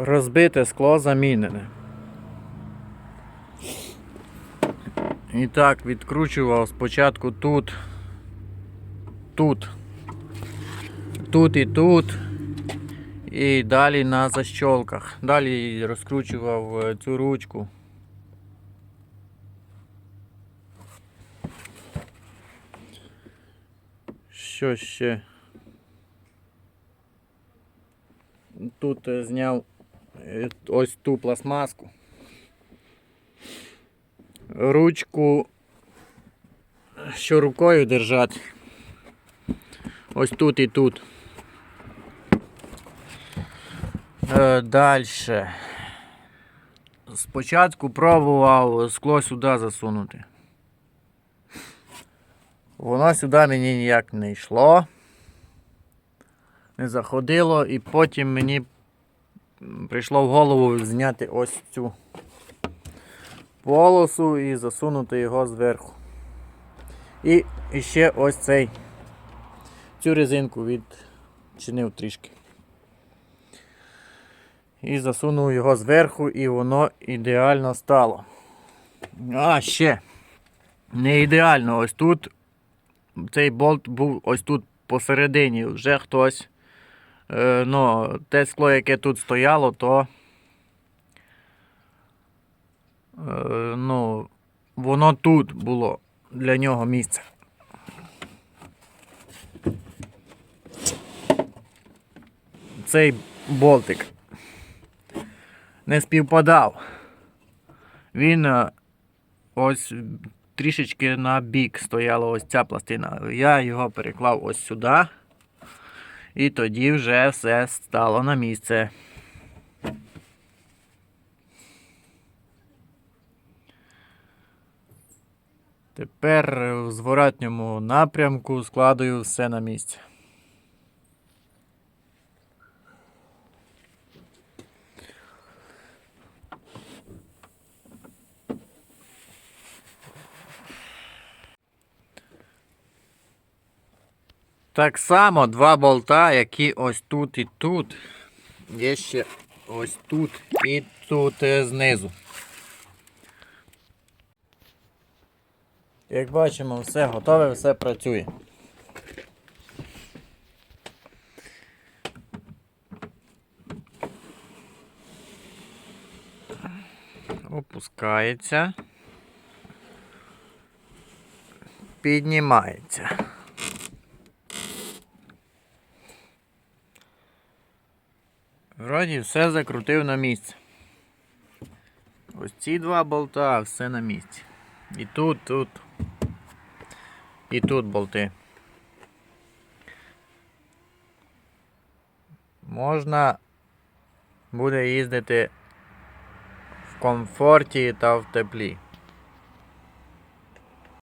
Розбите скло замінене. І так, відкручував спочатку тут, тут, тут і тут. І далі на защолках. Далі розкручував е, цю ручку. Що ще? Тут е, зняв ось ту пластмаску. Ручку, що рукою держати. Ось тут і тут. Е, Далі. Спочатку пробував скло сюди засунути. Воно сюди мені ніяк не йшло. Не заходило, і потім мені прийшло в голову зняти ось цю полосу і засунути його зверху. І, ще ось цей цю резинку відчинив трішки. І засунув його зверху, і воно ідеально стало. А, ще. Не ідеально. Ось тут цей болт був ось тут посередині. Вже хтось. Е, ну, те скло, яке тут стояло, то. Е, ну, воно тут було для нього місце. Цей болтик не співпадав. Він е, ось трішечки на бік стояла ось ця пластина. Я його переклав ось сюди. І тоді вже все стало на місце. Тепер в зворотньому напрямку складую все на місце. Так само два болта, які ось тут і тут. Є ще ось тут і тут е, знизу. Як бачимо, все готове, все працює. Опускається. Піднімається. Вроді все закрутив на місце. Ось ці два болта, все на місці. І тут, тут. І тут болти. Можна буде їздити в комфорті та в теплі.